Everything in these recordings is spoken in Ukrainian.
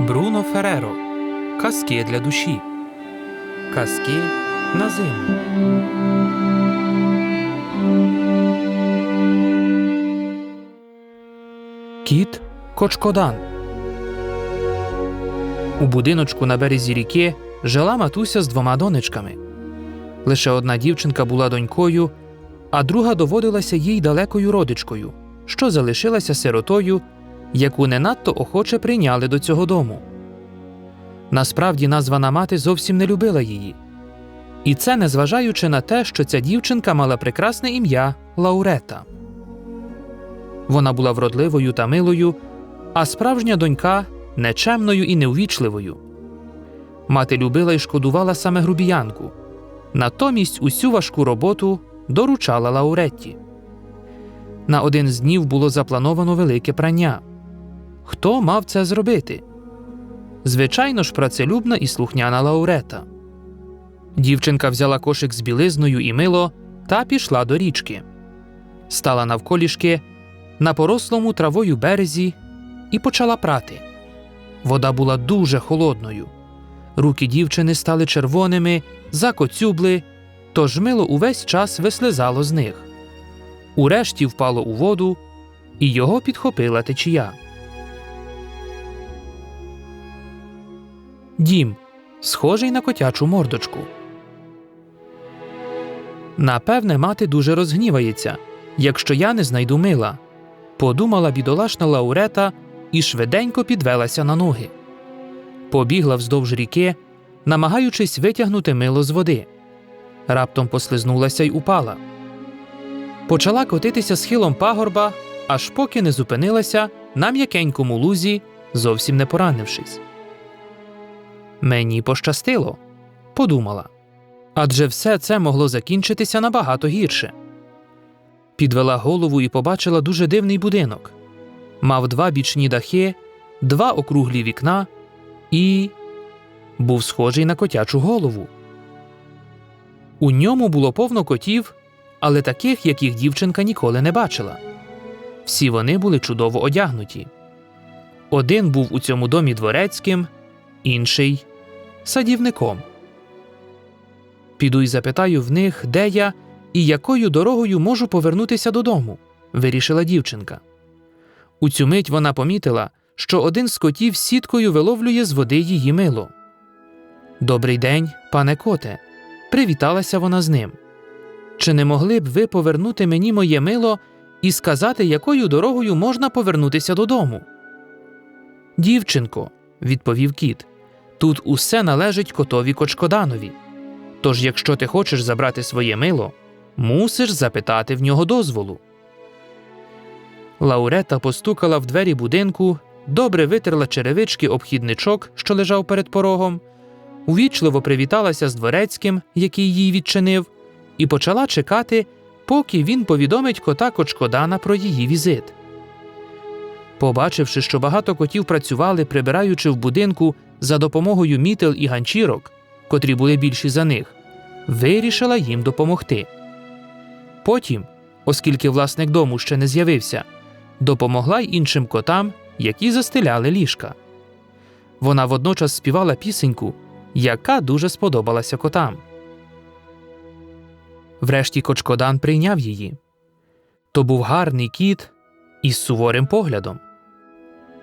Бруно Фереро. Казки для душі. Казки на зиму. Кіт Кочкодан. У будиночку на березі ріки жила матуся з двома донечками. Лише одна дівчинка була донькою, а друга доводилася їй далекою родичкою, що залишилася сиротою, яку не надто охоче прийняли до цього дому. Насправді названа мати зовсім не любила її. І це незважаючи на те, що ця дівчинка мала прекрасне ім'я Лаурета. Вона була вродливою та милою, а справжня донька нечемною і неувічливою. Мати любила і шкодувала саме грубіянку. Натомість усю важку роботу доручала Лауретті. На один з днів було заплановано велике прання. Хто мав це зробити? Звичайно ж, працелюбна і слухняна Лаурета. Дівчинка взяла кошик з білизною і мило та пішла до річки. Стала навколішки на порослому травою березі і почала прати. Вода була дуже холодною. Руки дівчини стали червоними, закоцюбли, тож мило увесь час вислизало з них. Урешті впало у воду, і його підхопила течія. Дім, схожий на котячу мордочку. Напевне, мати дуже розгнівається, якщо я не знайду мила, подумала бідолашна Лаурета і швиденько підвелася на ноги. Побігла вздовж ріки, намагаючись витягнути мило з води. Раптом послизнулася й упала. Почала котитися схилом пагорба, аж поки не зупинилася на м'якенькому лузі, зовсім не поранившись. Мені пощастило, подумала. Адже все це могло закінчитися набагато гірше. Підвела голову і побачила дуже дивний будинок. Мав два бічні дахи, два округлі вікна і був схожий на котячу голову. У ньому було повно котів, але таких, яких дівчинка ніколи не бачила. Всі вони були чудово одягнуті. Один був у цьому домі дворецьким, інший садівником. Піду й запитаю в них, де я і якою дорогою можу повернутися додому, вирішила дівчинка. У цю мить вона помітила, що один з котів сіткою виловлює з води її мило. Добрий день, пане коте, привіталася вона з ним. Чи не могли б ви повернути мені моє мило і сказати, якою дорогою можна повернутися додому? Дівчинко, відповів кіт, тут усе належить котові Кочкоданові. Тож, якщо ти хочеш забрати своє мило, мусиш запитати в нього дозволу. Лаурета постукала в двері будинку, добре витерла черевички обхідничок, що лежав перед порогом, увічливо привіталася з дворецьким, який їй відчинив, і почала чекати, поки він повідомить кота Кочкодана про її візит. Побачивши, що багато котів працювали, прибираючи в будинку за допомогою мітел і ганчірок, котрі були більші за них, вирішила їм допомогти. Потім, оскільки власник дому ще не з'явився, допомогла й іншим котам, які застеляли ліжка. Вона водночас співала пісеньку, яка дуже сподобалася котам. Врешті Кочкодан прийняв її. То був гарний кіт із суворим поглядом.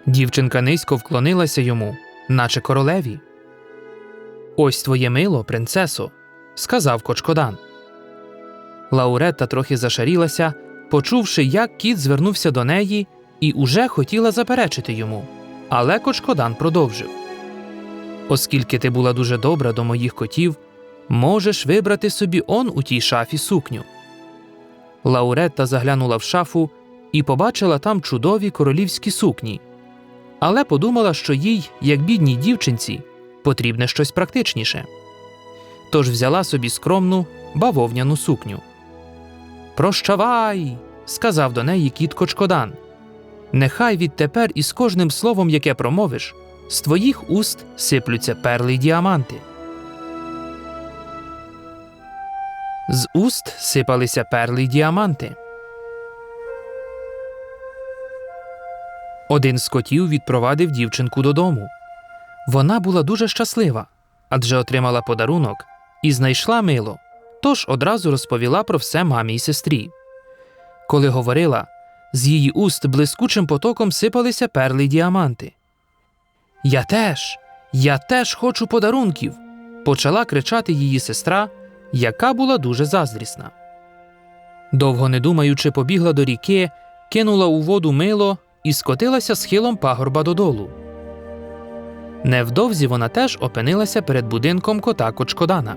Дівчинка низько вклонилася йому, наче королеві. Ось твоє мило, принцесо, сказав Кочкодан. Лауретта трохи зашарілася, почувши, як кіт звернувся до неї, і уже хотіла заперечити йому. Але Кочкодан продовжив Оскільки ти була дуже добра до моїх котів, можеш вибрати собі он у тій шафі сукню. Лауретта заглянула в шафу і побачила там чудові королівські сукні, але подумала, що їй, як бідній дівчинці, потрібне щось практичніше. Тож взяла собі скромну бавовняну сукню. Прощавай, сказав до неї кіт Кочкодан. Нехай відтепер із кожним словом, яке промовиш, з твоїх уст сиплються перли й діаманти. З уст сипалися перли й діаманти. Один з котів відпровадив дівчинку додому. Вона була дуже щаслива, адже отримала подарунок і знайшла мило, тож одразу розповіла про все мамі й сестрі. Коли говорила, з її уст блискучим потоком сипалися перли й діаманти. Я теж, я теж хочу подарунків, почала кричати її сестра, яка була дуже заздрісна. Довго не думаючи, побігла до ріки, кинула у воду мило і скотилася схилом пагорба додолу. Невдовзі вона теж опинилася перед будинком кота Кочкодана.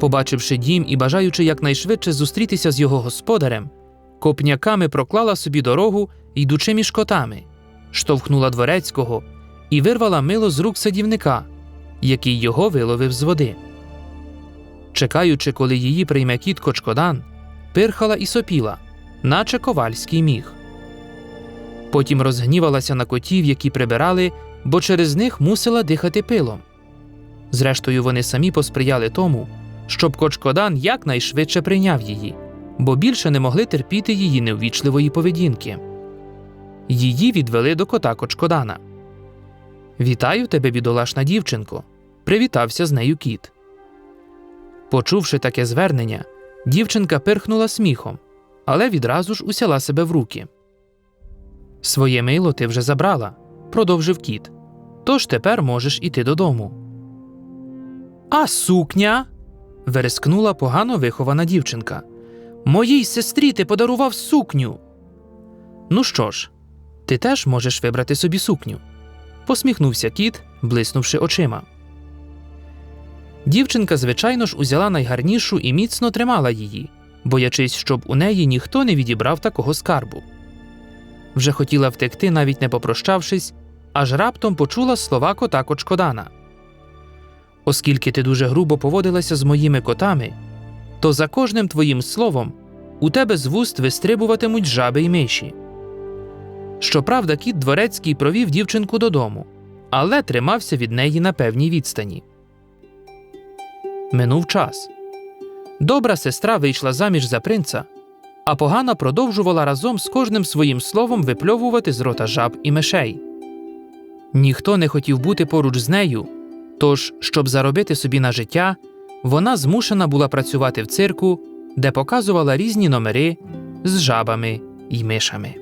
Побачивши дім і бажаючи якнайшвидше зустрітися з його господарем, копняками проклала собі дорогу, йдучи між котами, штовхнула дворецького і вирвала мило з рук садівника, який його виловив з води. Чекаючи, коли її прийме кіт Кочкодан, пирхала і сопіла, наче ковальський міг. Потім розгнівалася на котів, які прибирали, бо через них мусила дихати пилом. Зрештою, вони самі посприяли тому, щоб Кочкодан якнайшвидше прийняв її, бо більше не могли терпіти її неввічливої поведінки. Її відвели до кота Кочкодана. Вітаю тебе, бідолашна дівчинко. Привітався з нею кіт. Почувши таке звернення, дівчинка пирхнула сміхом, але відразу ж усяла себе в руки. Своє мило ти вже забрала, продовжив кіт. Тож тепер можеш іти додому. А сукня. верескнула погано вихована дівчинка. Моїй сестрі ти подарував сукню. Ну що ж, ти теж можеш вибрати собі сукню. посміхнувся кіт, блиснувши очима. Дівчинка, звичайно ж, узяла найгарнішу і міцно тримала її, боячись, щоб у неї ніхто не відібрав такого скарбу. Вже хотіла втекти, навіть не попрощавшись, аж раптом почула слова кота Кочкодана. Оскільки ти дуже грубо поводилася з моїми котами, то за кожним твоїм словом у тебе з вуст вистрибуватимуть жаби й миші. Щоправда, кіт дворецький провів дівчинку додому, але тримався від неї на певній відстані. Минув час. Добра сестра вийшла заміж за принца, а погана продовжувала разом з кожним своїм словом випльовувати з рота жаб і мишей. Ніхто не хотів бути поруч з нею, тож, щоб заробити собі на життя, вона змушена була працювати в цирку, де показувала різні номери з жабами й мишами.